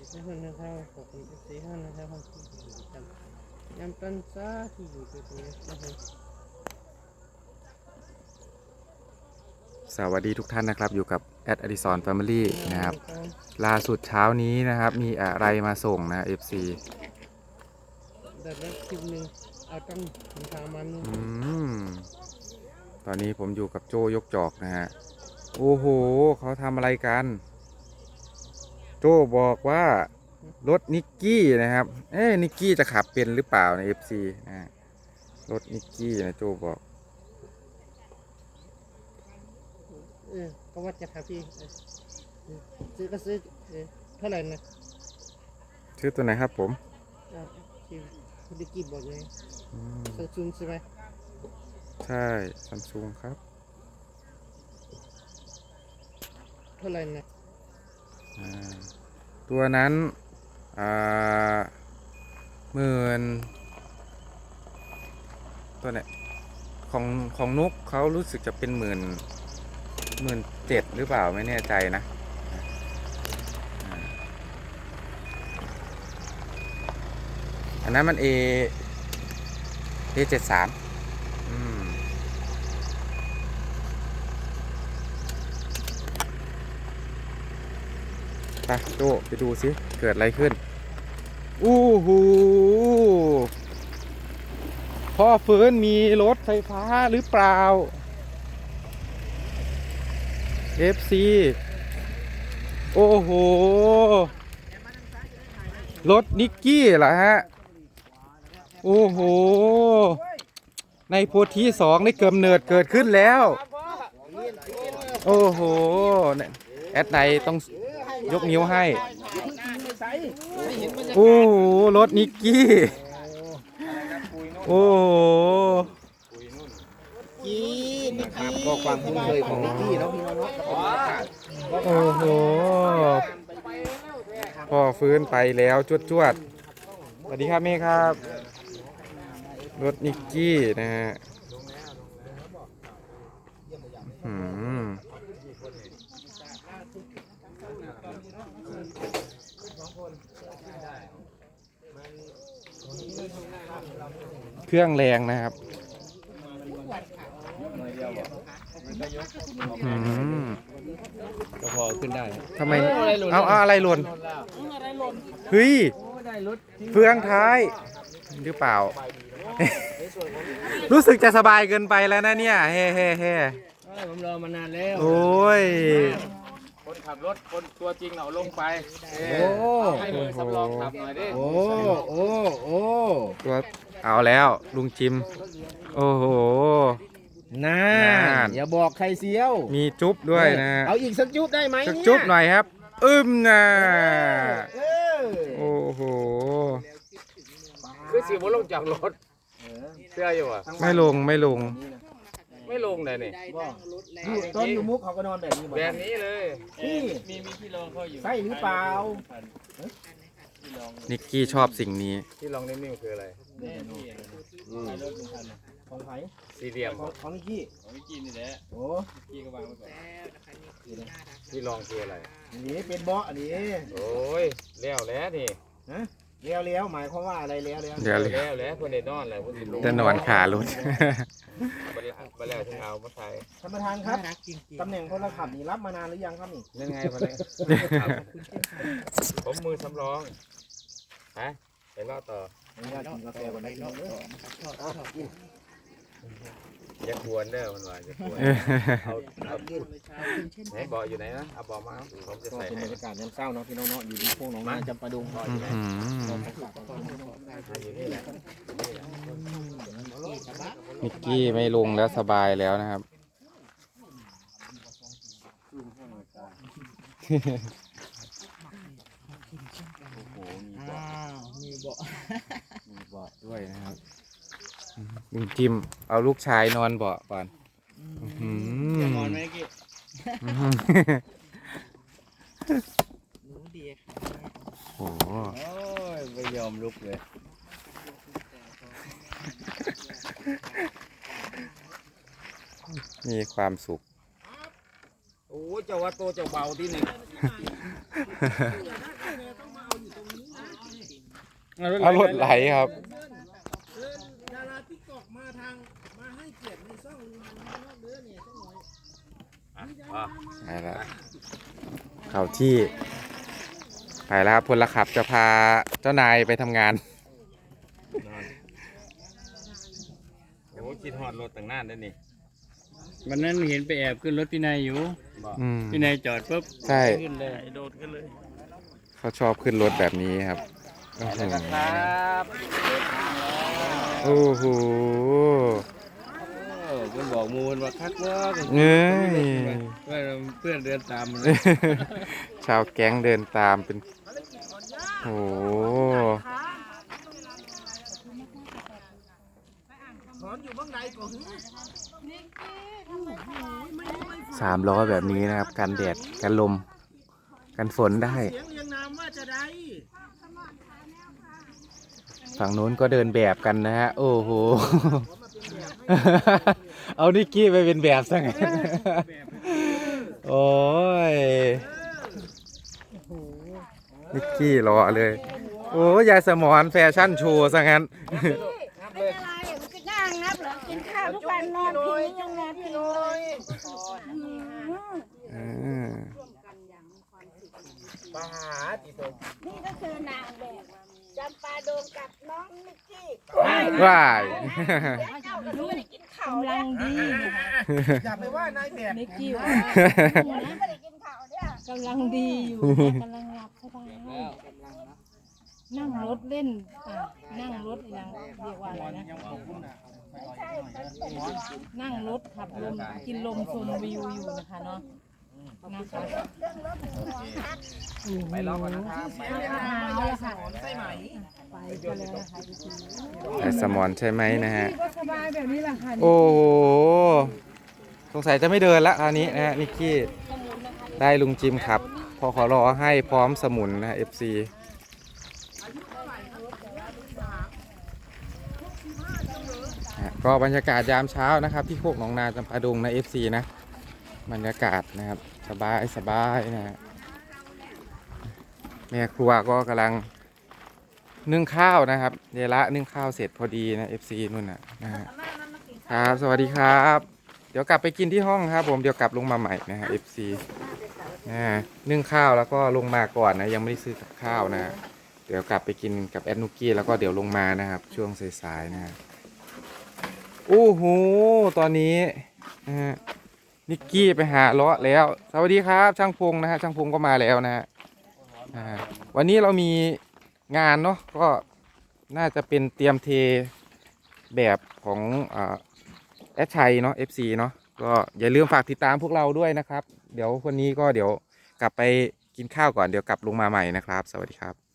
ทุกคนนะครับขอบคุณทุกท่านนะครับที่อยู่กันยามตันซาที่อยู่ตรงนี้นะครับสวัสดีทุกท่านนะครับ อยู่กับแอดอดิสรแฟมิลี่นะครับล่าสุดเช้านี้นะครับ มีอะไรมาส่งนะ FC แต่ละคลิปหนึ่งเอาต้องทำทางมันอืมตอนนี้ผมอยู่กับโจยกจอกนะฮะ โอ้โห เขาทำอะไรกัน โจบอกว่ารถนิกกี้นะครับ เอ้นิกกี้จะขับเป็นหรือเปล่าใน FC นะฮะรถนิกกี้นะโจบอกเออก็ว่าจะทำพี่เออซื้อก็ซื้อเออเท่าไหร่นะชื่อตัวไหนครับผมอ่าที่คุณดิกี้บอกไงอืมซัมซุงใช่ไหมใช่ซัมซุงครับ เท่าไหร่นะอ่า ตัวนั้นอ่าหมื่นตัวไหนของของนุกเขารู้สึกจะเป็นหมื่นหมื่นเจ็ดหรือเปล่าไม่แน่ใจนะอันนั้นมัน A A เจ็ดสาม ไปโจไปดูสิเกิดอะไรขึ้น อู้หูพ่อเฟิร์นมีรถไฟฟ้าหรือเปล่า FC โอ้โห รถนิกกี้เหรอฮะ โอ้โห ในโพธิสองได้เกิมเนิดเกิดขึ้นแล้ว โอ้โห แอดไนต้อง ยกนิ้วให้ โอ้โหรถนิกกี้ โอ้โหกี้นิกกี้ก็ความคุ้นเคยของนิกกี้เนาะพี่น้องเนาะก็เป็นบรรยากาศโอ้โหพ่อฟื้นไปแล้วจวดจวดๆสวัสดีครับเมย์ครับ รถนิกกี้นะฮะอืม เครื่องแรงนะครับอืมก็พอขึ้นได้ทำไม เอาเอาอะไรหล่นเฮ้ยเฟืองท้ายหรือเปล่า รู้สึกจะสบายเกินไปแล้วนะเนี่ย เฮ้เฮ้เฮ้ผมรอมานานแล้ว โอ้ย คนขับรถคนตัวจริงเอาลงไปเอโอ้อให้มือสำรองขับหน่อยดิโอ้ โอ้ โอ้ ตัวเอาแล้วลุงจิม โอ้โห น่า น่าน อย่าบอกใครเสียวมีจุ๊บด้วยนะ เอาอีกสักจุ๊บได้ไหมจุ๊บเนี่ยจุ๊บหน่อยครับ อึ้มนะเออโอ้โห คือสิบลงจากรถเสื้ออยู่อะ ไม่ลงไม่ลง ไม่ลงเลยนี่อยู่ต้นอยู่มุกเขาก็นอนแบบนี้หมดแบบนี้เลย นี่ มีมีที่รองเขาอยู่ใช่หรือเปล่านิกกี้ชอบสิ่งนี้ ที่รองนิ่มๆคืออะไรของไผ่สี่เหลี่ยม ของของนิกกี้ของพี่กินนี่แหละโอ้พี่ก็วางไว้ก่อนที่รองคืออะไร อันนี้เป็นเบาะอันนี้โอ้ยแล้วแล้วนี่เลี้ยวเลี้ยวหมายความว่าอะไรเลี้ยวเลี้ยวเดี๋ยวเลยแล้วแล้วคนเด็ดนอนแหละคนสิลงจะนอนขารถไปแล้ว ไปแล้วถึงเอามาใส่ท่านประธานครับ น่ารักจริงตำแหน่งพลขับนี่รับมานานหรือยังครับนี่นั่นไงมาเลยผมมือสำรองฮะไปรอต่อขออนุญาตกินกาแฟก่อนนะพี่น้องเด้อๆชอบชอบกินอย่าควรเด้อมันว่าอย่าควรเอาเอาไหนบอกอยู่ไหนนะเอาบอกมาเอาผมจะก็ใส่เป็นให้บรรยากาศยามเช้าเนาะพี่น้องเนาะอยู่ที่พวกหนองนาจำปาดงอื้อหือ อยู่นี่แหละนิ กกี้ไม่ลงแล้วสบายแล้วนะครับอ้าวมีเบาะมีเบาะด้วยนะครับลุงจิมเอาลูกชายนอนเบาะก่อนอื้อหือนอนไหมกี้อื้อหือหนูดีค่ะโอ้โห โอ้ยไม่ยอมลุกเลย มีความสุข โอ้ยเจ้าว่าโตเจ้าเบาที่หนึ่งเอารถไหลครับดาราติ๊กตอกมาทางมาให้เกียรติในช่องนอกเด้อเนี่ยช่องหน่อยอะไปแล้วเข้าที่ ไปแล้วครับพลขับจะพาเจ้านายไปทำงาน โอ้คิดฮอดรถตั้งนานได้นี่ วันนั้นเห็นไปแอบขึ้นรถพี่นายอยู่บอกอืม พี่นายจอดปุ๊บใช่ ขึ้นเลยโดดขึ้นเลยเขาชอบขึ้นรถแบบนี้ครับโอ้โหครับโอ้โหเออมันบอกมูลว่าคักว่าเอ้ยว่าเพื่อนเดินตามมันชาวแก๊งเดินตามเป็นโอ้โหสอนอยู่บ้างใดก่อน สามล้อแบบนี้นะครับ กันแดด กันลม กันฝนได้ เสียงเรียงนามว่าจะได้ฝั่งนู้นก็เดินแบบกันนะฮะ โอ้โห เอานิกกี้ไปเป็นแบบซะงั้นโอ้ยนิกกี้รอเลย โอ้ยายสมอนแฟชั่นโชว์ซะงั้นเป็นอะไรมันก็ย่างนับเหรอ กินข้าวทุกวันนอนพิงยังนอนพิงเลยอืม อืม ปาหาติโตนี่ก็คือนางแบบจำปาโดงกับน้องนิกกี้ว้ายเดี๋ยวเจ้าก็ไม่ได้กินข้าวแล้วอย่าไปว่านายแบบนิกกี้ว่าไม่ได้กินข้าวเนี่ยกำลังดีอยู่กำลังหลับสบายนั่งรถเล่นอะนั่งรถอย่างเรียกว่าอะไรนะไม่ใช่มันเป็นหัวนั่งรถขับลมกินลมชมวิวอยู่นะคะเนาะนะคะ เรื่องรถหัวฮัก ไปรอก่อนนะครับไปเอาละค่ะใช่ไหมไปกันแล้วนะคะทุกคนยายสมอนใช่ไหมนะฮะ ก็สบายแบบนี้แหละค่ะโอ้โห สงสัยจะไม่เดินละคราวนี้นะฮะนิกกี้ ได้ลุงจิมขับ พอขอรอให้พร้อมสมุนนะ FC ฮะก็บรรยากาศยามเช้านะครับ ที่โคกหนองนาจำปาดงนะ FC นะ บรรยากาศนะครับ สบายสบายนะฮะ แม่ครัวก็กำลังนึ่งข้าวนะครับเดละนึ่งข้าวเสร็จพอดีนะ FC นู่นน่ะนะฮะครับ สวัสดีครับ เดี๋ยวกลับไปกินที่ห้องครับ ผมเดี๋ยวกลับลงมาใหม่นะฮะ FC นะนึ่งข้าวแล้วก็ลงมาก่อนนะ ยังไม่ได้ซื้อกับข้าวนะ เดี๋ยวกลับไปกินกับแอดนุกกี้แล้วก็เดี๋ยวลงมานะครับ ช่วงสายๆนะฮะโอ้โหตอนนี้นะฮะนิกกี้ไปหาเลาะแล้ว สวัสดีครับ ช่างพงนะฮะช่างพงก็มาแล้วนะฮะ อ่าวันนี้เรามีงานเนาะก็น่าจะเป็นเตรียมเทแบบของอ่าแอดชัยเนาะ FC เนาะก็อย่าลืมฝากติดตามพวกเราด้วยนะครับ เดี๋ยววันนี้ก็เดี๋ยวกลับไปกินข้าวก่อนเดี๋ยวกลับลงมาใหม่นะครับ สวัสดีครับ